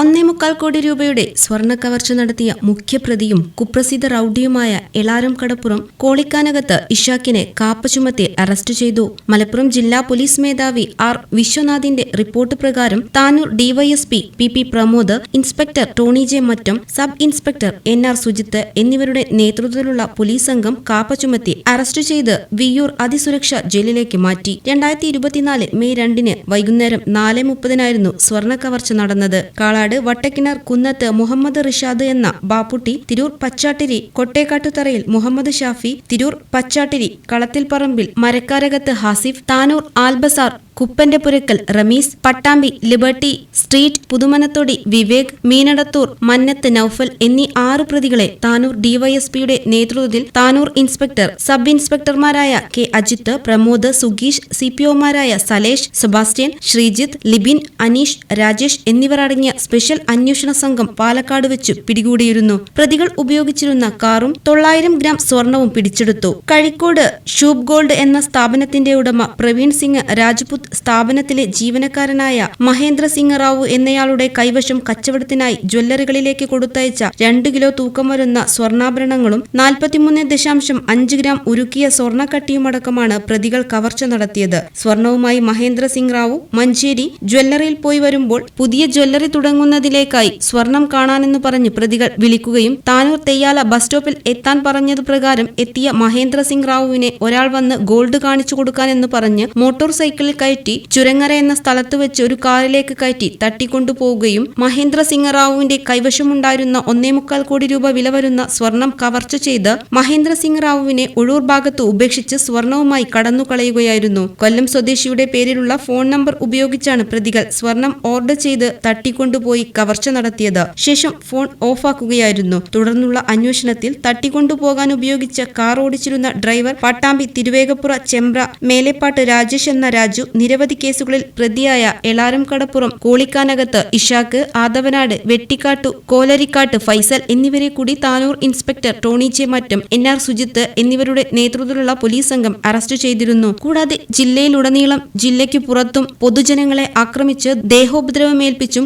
ഒന്നേ മുക്കാൽ കോടി രൂപയുടെ സ്വർണ കവർച്ച നടത്തിയ മുഖ്യപ്രതിയും കുപ്രസിദ്ധ റൌഡിയുമായ എളാരം കടപ്പുറം കോളിക്കാനകത്ത് ഇഷാക്കിനെ കാപ്പ ചുമത്തി അറസ്റ്റ് ചെയ്തു. മലപ്പുറം ജില്ലാ പോലീസ് മേധാവി ആർ വിശ്വനാഥിന്റെ റിപ്പോർട്ട് പ്രകാരം Tanur DYSP P P Pramod inspector Tony J Mattam sub inspector N R Sujith എന്നിവരുടെ നേതൃത്വത്തിലുള്ള പോലീസ് സംഘം കാപ്പ ചുമത്തി അറസ്റ്റ് ചെയ്ത് വിയൂർ അതിസുരക്ഷ ജയിലിലേക്ക് മാറ്റി. രണ്ടായിരത്തി ഇരുപത്തിനാല് മെയ് രണ്ടിന് വൈകുന്നേരം നാല് മുപ്പതിനായിരുന്നു സ്വർണ കവർച്ച നടന്നത്. കാളാട് വട്ടക്കിണർ കുന്നത്ത് മുഹമ്മദ് റിഷാദ് എന്ന ബാപ്പുട്ടി തിരൂർ പച്ചാട്ടിരി കൊട്ടേക്കാട്ടുതറയിൽ മുഹമ്മദ് ഷാഫി തിരൂർ പച്ചാട്ടിരി കളത്തിൽപ്പറമ്പിൽ മരക്കാരകത്ത് ഹാസിഫ് താനൂർ ആൽബസാർ കുപ്പന്റെ പുരക്കൽ റമീസ് പട്ടാമ്പി ലിബർട്ടി സ്ട്രീറ്റ് പുതുമനത്തൊടി വിവേക് മീനടത്തൂർ മന്നത്ത് നൌഫൽ എന്നീ ആറ് പ്രതികളെ താനൂർ ഡിവൈഎസ്പിയുടെ നേതൃത്വത്തിൽ താനൂർ ഇൻസ്പെക്ടർ സബ് ഇൻസ്പെക്ടർമാരായ കെ അജിത്ത് പ്രമോദ് സുഗീഷ് സി പി ഒമാരായ സലേഷ് സെബാസ്റ്റ്യൻ ശ്രീജിത്ത് ലിബിൻ അനീഷ് രാജേഷ് എന്നിവർ അടങ്ങിയ സ്പെഷ്യൽ അന്വേഷണ സംഘം പാലക്കാട് വെച്ച് പിടികൂടിയിരുന്നു. പ്രതികൾ ഉപയോഗിച്ചിരുന്ന കാറും തൊള്ളായിരം ഗ്രാം സ്വർണവും പിടിച്ചെടുത്തു. കഴിക്കോട് ഷൂബ് ഗോൾഡ് എന്ന സ്ഥാപനത്തിന്റെ ഉടമ പ്രവീൺ സിംഗ് രാജ്പുത് സ്ഥാപനത്തിലെ ജീവനക്കാരനായ മഹേന്ദ്ര സിംഗ് റാവു എന്നയാളുടെ കൈവശം കച്ചവടത്തിനായി ജ്വല്ലറികളിലേക്ക് കൊടുത്തയച്ച രണ്ട് കിലോ തൂക്കം വരുന്ന സ്വർണാഭരണങ്ങളും നാൽപ്പത്തിമൂന്ന് ദശാംശം അഞ്ച് ഗ്രാം ഉരുക്കിയ സ്വർണക്കട്ടിയുമടക്കമാണ് പ്രതികൾ കവർച്ച നടത്തിയത്. സ്വർണവുമായി മഹേന്ദ്ര സിംഗ് റാവു മഞ്ചേരി ജ്വല്ലറിയിൽ പോയി വരുമ്പോൾ പുതിയ ജ്വല്ലറി തുടങ്ങുന്നതിലേക്കായി സ്വർണം കാണാനെന്ന് പറഞ്ഞ് പ്രതികൾ വിളിക്കുകയും താനൂർ തെയ്യാല ബസ് സ്റ്റോപ്പിൽ എത്താൻ പറഞ്ഞത് പ്രകാരം എത്തിയ മഹേന്ദ്ര സിംഗ് റാവുവിനെ ഒരാൾ വന്ന് ഗോൾഡ് കാണിച്ചു കൊടുക്കാനെന്ന് പറഞ്ഞ് മോട്ടോർ സൈക്കിളിൽ കയറ്റി ചുരങ്ങര എന്ന സ്ഥലത്ത് വെച്ച് ഒരു കാറിലേക്ക് കയറ്റി തട്ടിക്കൊണ്ടുപോവുകയും മഹേന്ദ്ര സിംഗ് റാവുവിന്റെ കൈവശമുണ്ടായിരുന്ന ഒന്നേ മുക്കാൽ കോടി രൂപ വില വരുന്ന സ്വർണം കവർച്ച ചെയ്ത് മഹേന്ദ്ര സിംഗ് റാവുവിനെ ഒഴൂർ ഭാഗത്ത് ഉപേക്ഷിച്ച് സ്വർണവുമായി കടന്നുകളയുകയായിരുന്നു. കൊല്ലം സ്വദേശിയുടെ പേരിലുള്ള ഫോൺ നമ്പർ ഉപയോഗിച്ചാണ് പ്രതികൾ സ്വർണം ഓർഡർ ചെയ്ത് തട്ടിക്കൊണ്ടുപോയി കവർച്ച നടത്തിയത്. ശേഷം ഫോൺ ഓഫാക്കുകയായിരുന്നു. തുടർന്നുള്ള അന്വേഷണത്തിൽ തട്ടിക്കൊണ്ടുപോകാൻ ഉപയോഗിച്ച കാർ ഓടിച്ചിരുന്ന ഡ്രൈവർ പട്ടാമ്പി തിരുവേഗപ്പുറ ചെമ്പ്ര മേലെപ്പാട്ട് രാജേഷ് എന്ന രാജു നിരവധി കേസുകളിൽ പ്രതിയായ എളാരം കടപ്പുറം കോളിക്കാനകത്ത് ഇഷാക്ക് ആദവനാട് വെട്ടിക്കാട്ടു കോലരിക്കാട്ട് ഫൈസൽ എന്നിവരെ കൂടി Tanur inspector Tony J Mattam N R Sujith എന്നിവരുടെ നേതൃത്വത്തിലുള്ള പോലീസ് സംഘം അറസ്റ്റ് ചെയ്തിരുന്നു. കൂടാതെ ജില്ലയിലുടനീളം ജില്ലയ്ക്ക് പുറത്തും പൊതുജനങ്ങളെ ആക്രമിച്ച് ദേഹോപദ്രവമേൽപ്പിച്ചും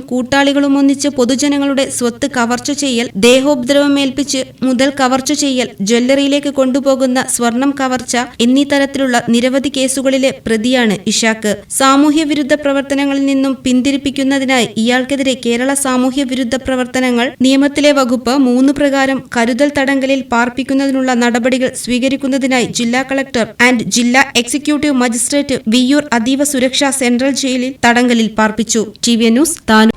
കൂട്ടാളികളും ഒന്നിച്ച് പൊതുജനങ്ങളുടെ സ്വത്ത് കവർച്ച ചെയ്യൽ ദേഹോപദ്രവമേൽപ്പിച്ച് മുതൽ കവർച്ച ചെയ്യൽ ജ്വല്ലറിയിലേക്ക് കൊണ്ടുപോകുന്ന സ്വർണം കവർച്ച എന്നീ തരത്തിലുള്ള നിരവധി കേസുകളിലെ പ്രതിയാണ് ഇഷാക്ക്. സാമൂഹ്യ വിരുദ്ധ പ്രവർത്തനങ്ങളിൽ നിന്നും പിന്തിരിപ്പിക്കുന്നതിനായി ഇയാൾക്കെതിരെ കേരള സാമൂഹ്യ വിരുദ്ധ പ്രവർത്തനങ്ങൾ നിയമത്തിലെ വകുപ്പ് മൂന്ന് പ്രകാരം കരുതൽ തടങ്കലിൽ പാർപ്പിക്കുന്നതിനുള്ള നടപടികൾ സ്വീകരിക്കുന്നതിനായി ജില്ലാ കളക്ടർ ആൻഡ് ജില്ലാ എക്സിക്യൂട്ടീവ് മജിസ്ട്രേറ്റ് വിയൂർ അതീവ സുരക്ഷാ സെൻട്രൽ ജയിലിൽ തടങ്കലിൽ പാർപ്പിച്ചു. T V news Tanur.